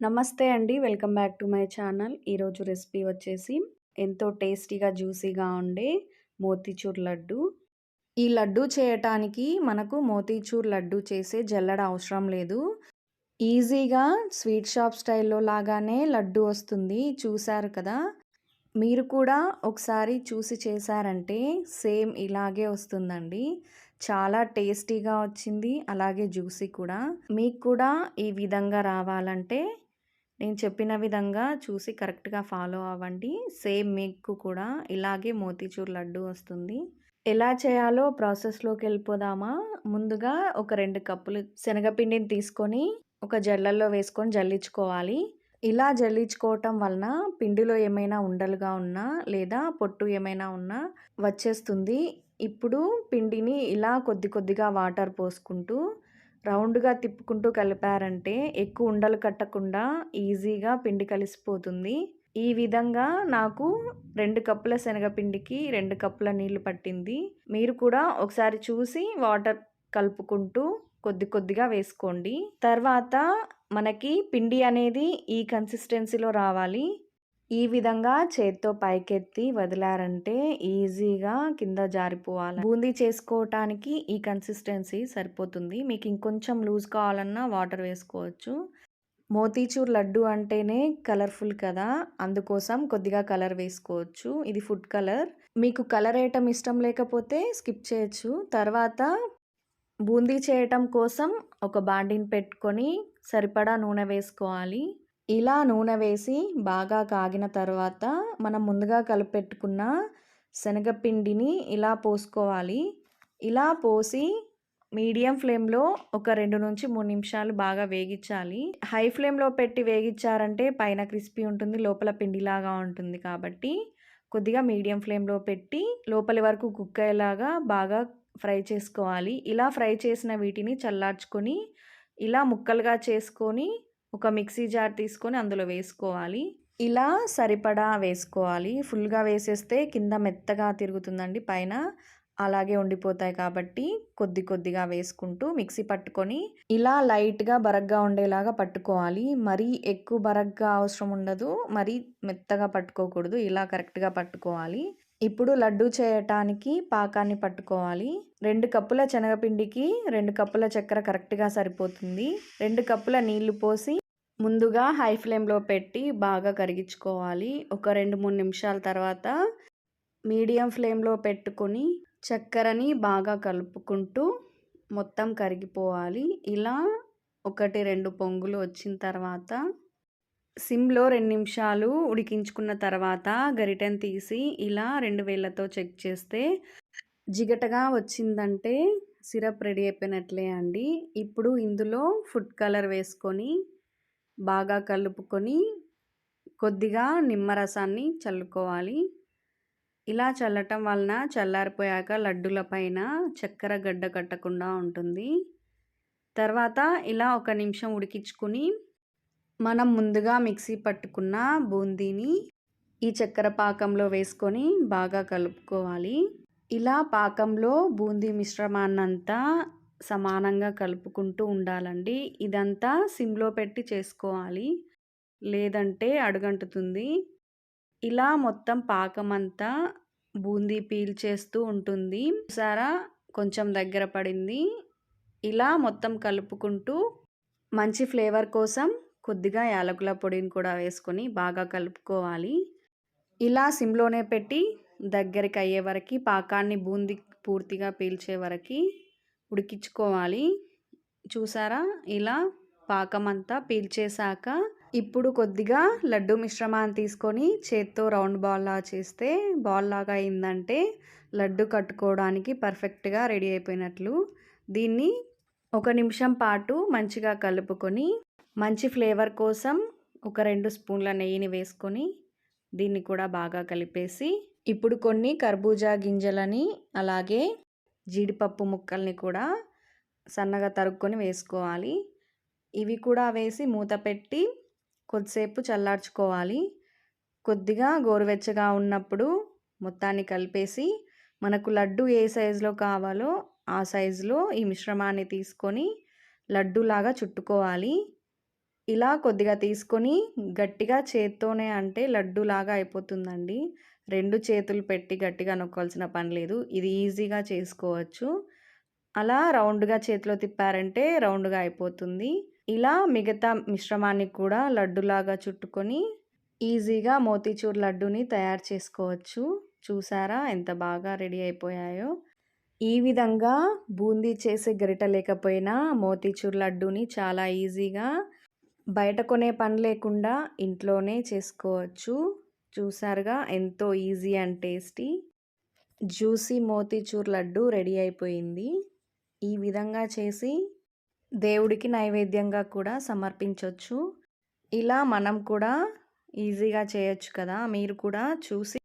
నమస్తే అండి. Welcome back to my channel. ఈరోజు రెసిపీ వచ్చేసి ఎంతో టేస్టీగా, జ్యూసీగా ఉండే మోతీచూర్ లడ్డు. ఈ లడ్డు చేయటానికి మనకు మోతీచూర్ లడ్డు చేసే జల్లడ అవసరం లేదు. ఈజీగా స్వీట్ షాప్ స్టైల్‌లో లాగానే లడ్డు వస్తుంది. చూశారు కదా! మీరు కూడా ఒకసారి చూసి చేశారంటే సేమ్ ఇలాగే వస్తుందండి. చాలా టేస్టీగా వచ్చింది. అలాగే జ్యూసీ కూడా. మీకు కూడా ఈ విధంగా రావాలంటే నేను చెప్పిన విధంగా చూసి కరెక్ట్‌గా ఫాలో అవ్వండి. సేమ్ మీకు కూడా ఇలాగే మోతీచూర్ లడ్డు వస్తుంది. ఎలా చేయాలో ప్రాసెస్లోకి వెళ్ళిపోదామా ముందుగా ఒక రెండు కప్పులు శనగపిండిని తీసుకొని ఒక జల్లల్లో వేసుకొని జల్లించుకోవాలి. ఇలా జల్లించుకోవటం వలన పిండిలో ఏమైనా ఉండలుగా ఉన్నా లేదా పొట్టు ఏమైనా ఉన్నా వచ్చేస్తుంది. ఇప్పుడు పిండిని ఇలా కొద్ది కొద్దిగా వాటర్ పోసుకుంటూ రౌండ్‌గా తిప్పుకుంటూ కలిపారంటే ఎక్కువ ఉండలు కట్టకుండా ఈజీగా పిండి కలిసిపోతుంది. ఈ విధంగా నాకు రెండు కప్పుల శనగపిండికి రెండు కప్పుల నీళ్ళు పట్టింది. మీరు కూడా ఒకసారి చూసి వాటర్ కలుపుకుంటూ కొద్ది కొద్దిగా వేసుకోండి. తర్వాత మనకి పిండి అనేది ఈ కన్సిస్టెన్సీలో రావాలి. ఈ విధంగా చేత్తో పైకెత్తి వదిలారంటే ఈజీగా కింద జారిపోవాలి. బూందీ చేసుకోవటానికి ఈ కన్సిస్టెన్సీ సరిపోతుంది. మీకు ఇంకొంచెం లూజ్ కావాలన్నా వాటర్ వేసుకోవచ్చు. మోతీచూర్ లడ్డు అంటేనే కలర్‌ఫుల్ కదా! అందుకోసం కొద్దిగా కలర్ వేసుకోవచ్చు. ఇది ఫుడ్ కలర్. మీకు కలర్ వేయటం ఇష్టం లేకపోతే స్కిప్ చేయొచ్చు. తర్వాత బూందీ చేయటం కోసం ఒక బాండిని పెట్టుకొని సరిపడా నూనె వేసుకోవాలి. ఇలా నూనె వేసి బాగా కాగిన తర్వాత మనం ముందుగా కలిపెట్టుకున్న శనగపిండిని ఇలా పోసుకోవాలి. ఇలా పోసి మీడియం ఫ్లేమ్‌లో ఒక 2-3 నిమిషాలు బాగా వేగించాలి. హై ఫ్లేమ్‌లో పెట్టి వేగించారంటే పైన క్రిస్పీ ఉంటుంది. లోపల పిండిలాగా ఉంటుంది కాబట్టి కొద్దిగా మీడియం ఫ్లేమ్‌లో పెట్టి లోపలి వరకు కుక్ అయ్యేలాగా బాగా ఫ్రై చేసుకోవాలి. ఇలా ఫ్రై చేసిన వీటిని చల్లార్చుకొని ఇలా ముక్కలుగా చేసుకొని ఒక మిక్సీ జార్ తీసుకొని అందులో వేసుకోవాలి. ఇలా సరిపడా వేసుకోవాలి. ఫుల్‌గా వేసేస్తే కింద మెత్తగా తిరుగుతుందండి పైన. అలాగే ఉండిపోతాయి కాబట్టి కొద్ది కొద్దిగా వేసుకుంటూ మిక్సీ పట్టుకొని ఇలా లైట్‌గా బరగ్గా ఉండేలాగా పట్టుకోవాలి. మరీ ఎక్కువ బరగ్గా అవసరం ఉండదు. మరీ మెత్తగా పట్టుకోకూడదు. ఇలా కరెక్ట్‌గా పట్టుకోవాలి. ఇప్పుడు లడ్డు చేయటానికి పాకాన్ని పట్టుకోవాలి. రెండు కప్పుల శనగపిండికి రెండు కప్పుల చక్కెర కరెక్ట్‌గా సరిపోతుంది. రెండు కప్పుల నీళ్ళు పోసి ముందుగా హై ఫ్లేమ్‌లో పెట్టి బాగా కరిగించుకోవాలి. ఒక 2, 3 నిమిషాల తర్వాత మీడియం ఫ్లేమ్‌లో పెట్టుకొని చక్కెరని బాగా కలుపుకుంటూ మొత్తం కరిగిపోవాలి. ఇలా 1, 2 పొంగులు వచ్చిన తర్వాత సిమ్‌లో రెండు నిమిషాలు ఉడికించుకున్న తర్వాత గరిటెను తీసి ఇలా రెండు వేళ్ళతో చెక్ చేస్తే జిగటగా వచ్చిందంటే సిరప్ రెడీ అయిపోయినట్లే అండి. ఇప్పుడు ఇందులో ఫుడ్ కలర్ వేసుకొని బాగా కలుపుకొని కొద్దిగా నిమ్మరసాన్ని చల్లుకోవాలి. ఇలా చల్లటం వలన చల్లారిపోయాక లడ్డూల పైన చక్కెర గడ్డ కట్టకుండా ఉంటుంది. తర్వాత ఇలా ఒక నిమిషం ఉడికించుకొని మనం ముందుగా మిక్సీ పట్టుకున్న బూందీని ఈ చక్కెర పాకంలో వేసుకొని బాగా కలుపుకోవాలి. ఇలా పాకంలో బూందీ మిశ్రమాన్నంతా సమానంగా కలుపుకుంటూ ఉండాలండి. ఇదంతా సిమ్‌లో పెట్టి చేసుకోవాలి. లేదంటే అడుగంటుతుంది. ఇలా మొత్తం పాకమంతా బూందీ పీల్చేస్తూ ఉంటుంది. సారా కొంచెం దగ్గర పడింది. ఇలా మొత్తం కలుపుకుంటూ మంచి ఫ్లేవర్ కోసం కొద్దిగా యాలకుల పొడిని కూడా వేసుకొని బాగా కలుపుకోవాలి. ఇలా సిమ్‌లోనే పెట్టి దగ్గరికి అయ్యే వరకి పాకాన్ని బూంది పూర్తిగా పీల్చే వరకి ఉడికించుకోవాలి. చూసారా? ఇలా పాకం అంతా పీల్చేశాక ఇప్పుడు కొద్దిగా లడ్డు మిశ్రమాన్ని తీసుకొని చేత్తో రౌండ్ బాల్‌లా చేస్తే బాల్‌లాగా అయిందంటే లడ్డు కట్టుకోవడానికి పర్ఫెక్ట్‌గా రెడీ అయిపోయినట్లు. దీన్ని ఒక నిమిషం పాటు మంచిగా కలుపుకొని మంచి ఫ్లేవర్ కోసం ఒక రెండు స్పూన్ల నెయ్యిని వేసుకొని దీన్ని కూడా బాగా కలిపేసి ఇప్పుడు కొన్ని కర్బూజా గింజలని అలాగే జీడిపప్పు ముక్కల్ని కూడా సన్నగా తరుక్కొని వేసుకోవాలి. ఇవి కూడా వేసి మూత పెట్టి కొద్దిసేపు చల్లార్చుకోవాలి. కొద్దిగా గోరువెచ్చగా ఉన్నప్పుడు మొత్తాన్ని కలిపేసి మనకు లడ్డు ఏ సైజులో కావాలో ఆ సైజులో ఈ మిశ్రమాన్ని తీసుకొని లడ్డూలాగా చుట్టుకోవాలి. ఇలా కొద్దిగా తీసుకొని గట్టిగా చేత్తోనే అంటే లడ్డూలాగా అయిపోతుందండి. రెండు చేతులు పెట్టి గట్టిగా నొక్కాల్సిన పని లేదు. ఇది ఈజీగా చేసుకోవచ్చు. అలా రౌండ్గా చేతిలో తిప్పారంటే రౌండ్గా అయిపోతుంది. ఇలా మిగతా మిశ్రమానికి కూడా లడ్డులాగా చుట్టుకొని ఈజీగా మోతీచూర్ లడ్డుని తయారు చేసుకోవచ్చు. చూసారా ఎంత బాగా రెడీ అయిపోయాయో. ఈ విధంగా బూందీ చేసే గరిట లేకపోయినా మోతీచూర్ లడ్డూని చాలా ఈజీగా బయట కొనే పని లేకుండా ఇంట్లోనే చేసుకోవచ్చు. చూసారుగా ఎంతో easy and tasty. Juicy motichoor laddu ready అయిపోయింది. ఈ విధంగా చేసి దేవుడికి నైవేద్యంగా కూడా సమర్పించవచ్చు ఇలా మనం కూడా ఈజీగా చేయొచ్చు కదా. మీరు కూడా చూసి